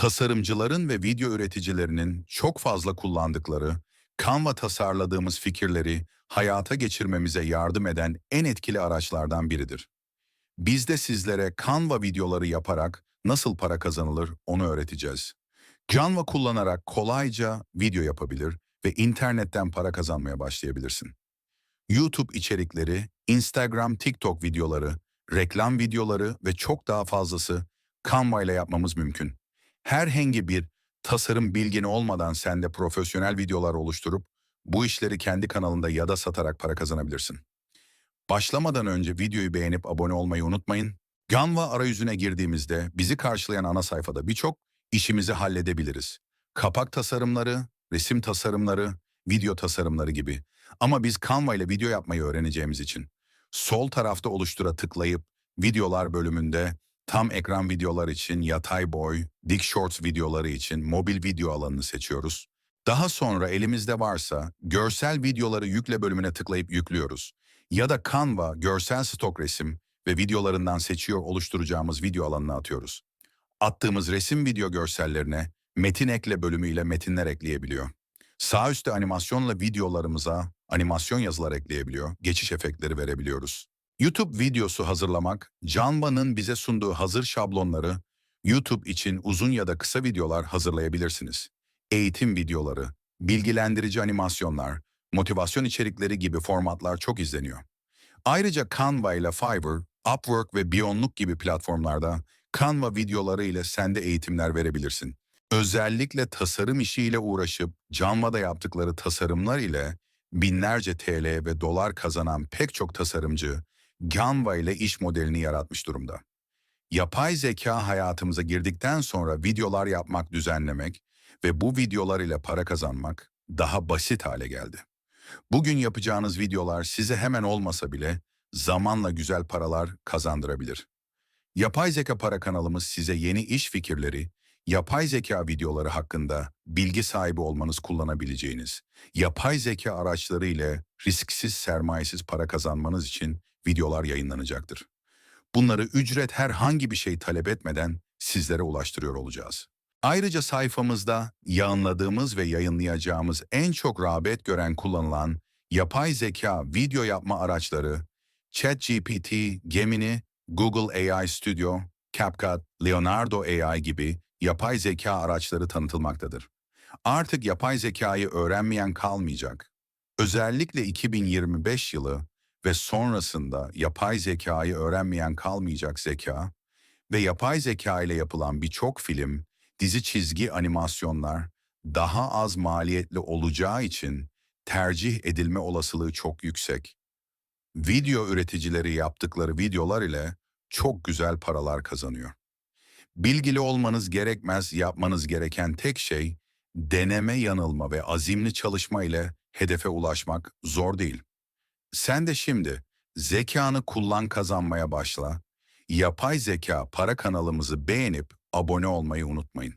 Tasarımcıların ve video üreticilerinin çok fazla kullandıkları, Canva tasarladığımız fikirleri hayata geçirmemize yardım eden en etkili araçlardan biridir. Biz de sizlere Canva videoları yaparak nasıl para kazanılır onu öğreteceğiz. Canva kullanarak kolayca video yapabilir ve internetten para kazanmaya başlayabilirsin. YouTube içerikleri, Instagram, TikTok videoları, reklam videoları ve çok daha fazlası Canva ile yapmamız mümkün. Herhangi bir tasarım bilgini olmadan sen de profesyonel videolar oluşturup bu işleri kendi kanalında ya da satarak para kazanabilirsin. Başlamadan önce videoyu beğenip abone olmayı unutmayın. Canva arayüzüne girdiğimizde bizi karşılayan ana sayfada birçok işimizi halledebiliriz. Kapak tasarımları, resim tasarımları, video tasarımları gibi. Ama biz Canva ile video yapmayı öğreneceğimiz için sol tarafta oluştura tıklayıp videolar bölümünde tam ekran videolar için yatay boy, dik shorts videoları için mobil video alanını seçiyoruz. Daha sonra elimizde varsa görsel videoları yükle bölümüne tıklayıp yüklüyoruz. Ya da Canva görsel stok resim ve videolarından seçiyor oluşturacağımız video alanına atıyoruz. Attığımız resim video görsellerine metin ekle bölümüyle metinler ekleyebiliyor. Sağ üstte animasyonla videolarımıza animasyon yazılar ekleyebiliyor, geçiş efektleri verebiliyoruz. YouTube videosu hazırlamak, Canva'nın bize sunduğu hazır şablonları YouTube için uzun ya da kısa videolar hazırlayabilirsiniz. Eğitim videoları, bilgilendirici animasyonlar, motivasyon içerikleri gibi formatlar çok izleniyor. Ayrıca Canva ile Fiverr, Upwork ve Beyondlook gibi platformlarda Canva videoları ile sen de eğitimler verebilirsin. Özellikle tasarım işiyle uğraşıp Canva'da yaptıkları tasarımlar ile binlerce TL ve dolar kazanan pek çok tasarımcı Canva ile iş modelini yaratmış durumda. Yapay zeka hayatımıza girdikten sonra videolar yapmak, düzenlemek ve bu videolar ile para kazanmak daha basit hale geldi. Bugün yapacağınız videolar size hemen olmasa bile zamanla güzel paralar kazandırabilir. Yapay Zeka Para kanalımız size yeni iş fikirleri, yapay zeka videoları hakkında bilgi sahibi olmanız kullanabileceğiniz, yapay zeka araçları ile risksiz sermayesiz para kazanmanız için videolar yayınlanacaktır. Bunları ücret herhangi bir şey talep etmeden sizlere ulaştırıyor olacağız. Ayrıca sayfamızda yayınladığımız ve yayınlayacağımız en çok rağbet gören kullanılan yapay zeka video yapma araçları ChatGPT, Gemini, Google AI Studio, CapCut, Leonardo AI gibi yapay zeka araçları tanıtılmaktadır. Artık yapay zekayı öğrenmeyen kalmayacak. Özellikle 2025 yılı ve sonrasında yapay zekayı öğrenmeyen kalmayacak zeka ve yapay zeka ile yapılan birçok film, dizi çizgi animasyonlar daha az maliyetli olacağı için tercih edilme olasılığı çok yüksek. Video üreticileri yaptıkları videolar ile çok güzel paralar kazanıyor. Bilgili olmanız gerekmez, yapmanız gereken tek şey deneme yanılma ve azimli çalışma ile hedefe ulaşmak zor değil. Sen de şimdi zekanı kullan kazanmaya başla. Yapay Zeka para kanalımızı beğenip abone olmayı unutmayın.